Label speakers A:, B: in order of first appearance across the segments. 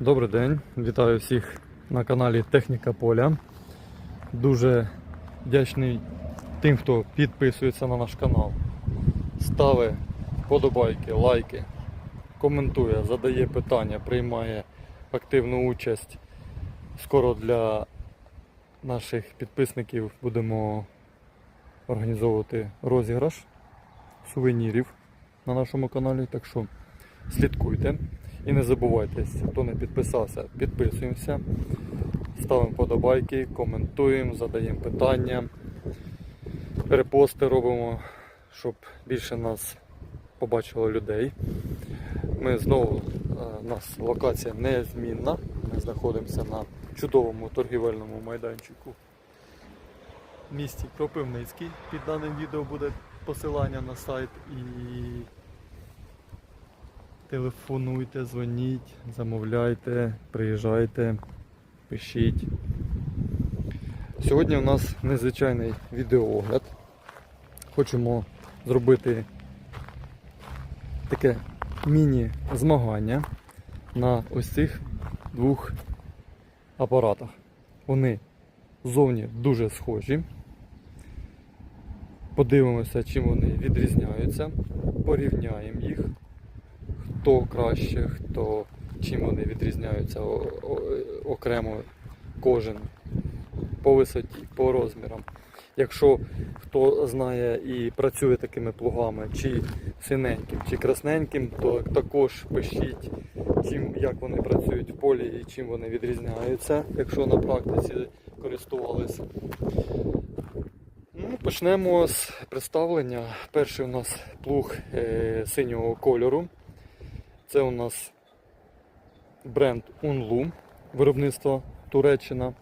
A: Добрий день, вітаю всіх на каналі Техніка Поля. Дуже вдячний тим, хто підписується на наш канал, ставить вподобайки, лайки, коментує, задає питання, приймає активну участь. Скоро для наших підписників будемо організовувати розіграш сувенірів на нашому каналі. Так що слідкуйте. І не забувайте, хто не підписався, підписуємося, ставимо подобайки, коментуємо, задаємо питання, перепости робимо, щоб більше нас побачило людей. Ми знову, е, у нас локація незмінна. Ми знаходимося на чудовому торгівельному майданчику в місті Кропивницький. Під даним відео буде посилання на сайт і Телефонуйте, дзвоніть, замовляйте, приїжджайте, пишіть. Сьогодні у нас незвичайний відеоогляд. Хочемо зробити таке міні-змагання на ось цих двох апаратах. Вони зовні дуже схожі. Подивимося, чим вони відрізняються, порівняємо їх хто краще, хто чим вони відрізняються окремо кожен по висоті, по розмірам. Якщо хто знає і працює такими плугами, чи синеньким, чи красненьким, то також пишіть, чим, як вони працюють в полі і чим вони відрізняються, якщо на практиці користувалися. Ну, почнемо з представлення. Перший у нас плуг е, синього кольору. Це у нас бренд Unlu, виробництво Туреччина.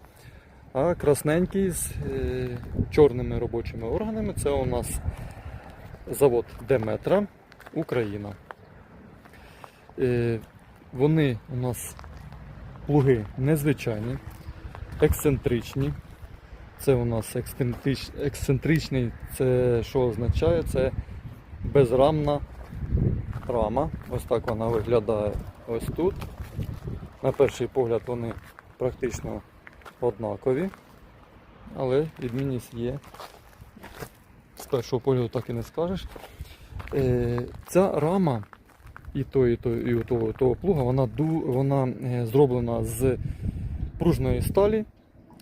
A: А красненький з е, чорними робочими органами це у нас завод Деметра, Україна. Е, вони у нас плуги незвичайні, ексцентричні. Це у нас ексцентрич, ексцентричний, це що означає? Це безрамна рама. Ось так вона виглядає ось тут. На перший погляд вони практично однакові, але відмінність є. З першого погляду так і не скажеш. Е, ця рама і того, і того, і того, і того плуга, вона, вона е, зроблена з пружної сталі,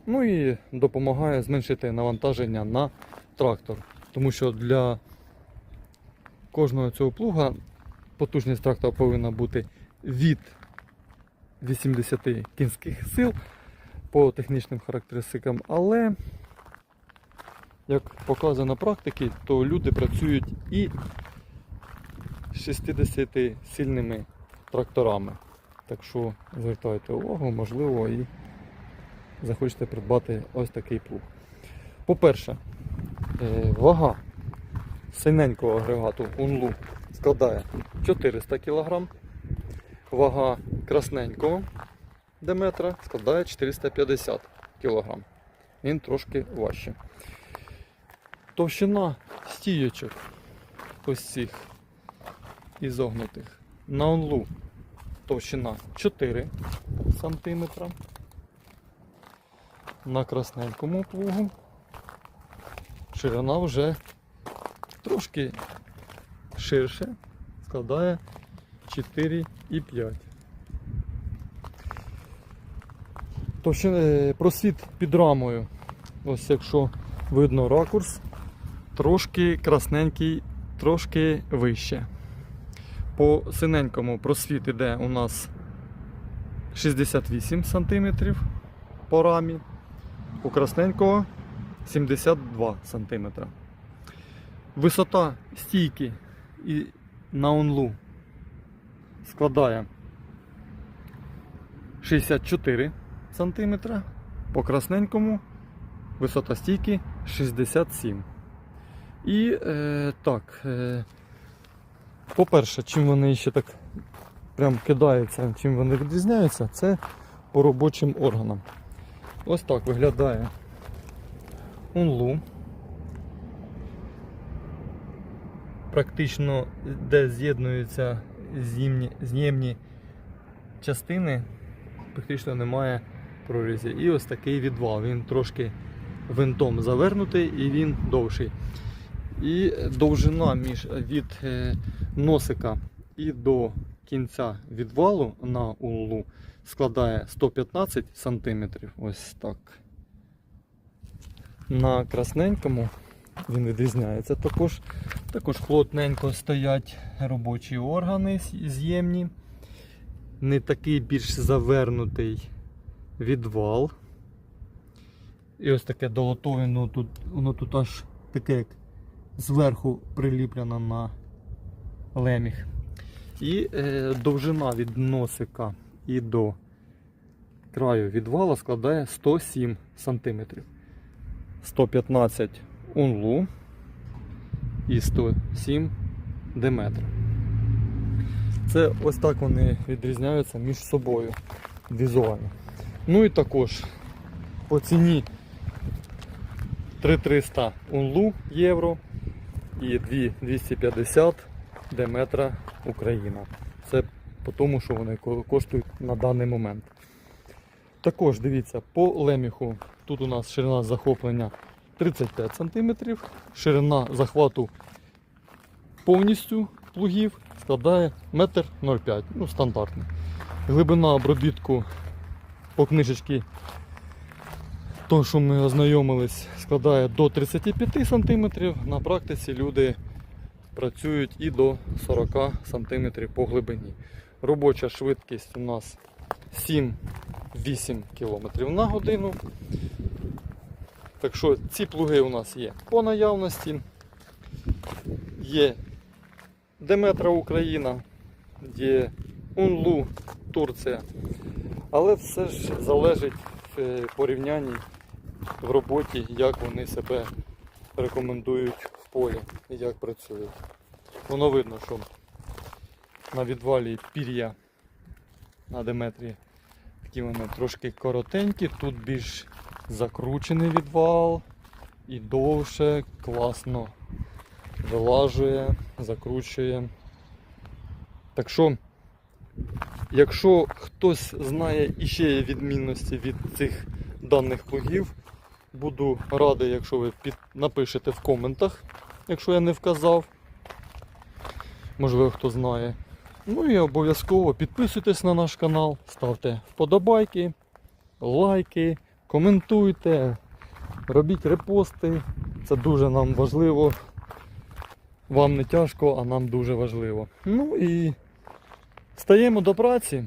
A: ну і допомагає зменшити навантаження на трактор. Тому що для кожного цього плуга потужність трактора повинна бути від 80 кінських сил по технічним характеристикам, але, як показано на практиці, то люди працюють і 60 сильними тракторами. Так що звертайте увагу, можливо, і захочете придбати ось такий плуг. По-перше, е, вага синенького агрегату Унлу складає 400 кг. Вага красненького Деметра складає 450 кг. Він трошки важче. Товщина стійочок ось цих ізогнутих на онлу товщина 4 см. На красненькому плугу ширина вже трошки ширше, складає 4,5. Товщина, е, просвіт під рамою, ось якщо видно ракурс, трошки красненький, трошки вище. По синенькому просвіт іде у нас 68 см по рамі, у красненького 72 см. Висота стійки і на онлу складає 64 см, по красненькому висота стійки 67 І е, так, е, по-перше, чим вони ще так прям кидаються, чим вони відрізняються, це по робочим органам. Ось так виглядає онлу. Практично де з'єднуються з'ємні, частини практично немає прорізі. І ось такий відвал. Він трошки винтом завернутий і він довший. І довжина між від е, носика і до кінця відвалу на улу складає 115 см. Ось так. На красненькому він відрізняється також. Також плотненько стоять робочі органи з'ємні. Не такий більш завернутий відвал. І ось таке долотове, ну тут, воно тут аж таке, як зверху приліплено на леміг. І е, довжина від носика і до краю відвала складає 107 см. 115 унлу і 107 диметр. Це ось так вони відрізняються між собою візуально. Ну і також по ціні 3300 унлу євро і 2250 Деметра Україна. Це по тому, що вони коштують на даний момент. Також дивіться, по леміху тут у нас ширина захоплення 35 см, ширина захвату повністю плугів складає 1,05 м, ну стандартний. Глибина обробітку по книжечці, то, що ми ознайомились, складає до 35 см. На практиці люди працюють і до 40 см по глибині. Робоча швидкість у нас 7-8 км на годину. Так що ці плуги у нас є по наявності. Є Деметра Україна, є Унлу Турція. Але все ж залежить в е, порівнянні в роботі, як вони себе рекомендують в полі і як працюють. Воно видно, що на відвалі пір'я на Деметрі такі вони трошки коротенькі, тут більш закручений відвал і довше, класно вилажує, закручує. Так що, якщо хтось знає іще відмінності від цих даних плугів, буду радий, якщо ви під... напишете в коментах, якщо я не вказав. Можливо, хто знає. Ну і обов'язково підписуйтесь на наш канал, ставте вподобайки, лайки, коментуйте, робіть репости. Це дуже нам важливо. Вам не тяжко, а нам дуже важливо. Ну і стаємо до праці.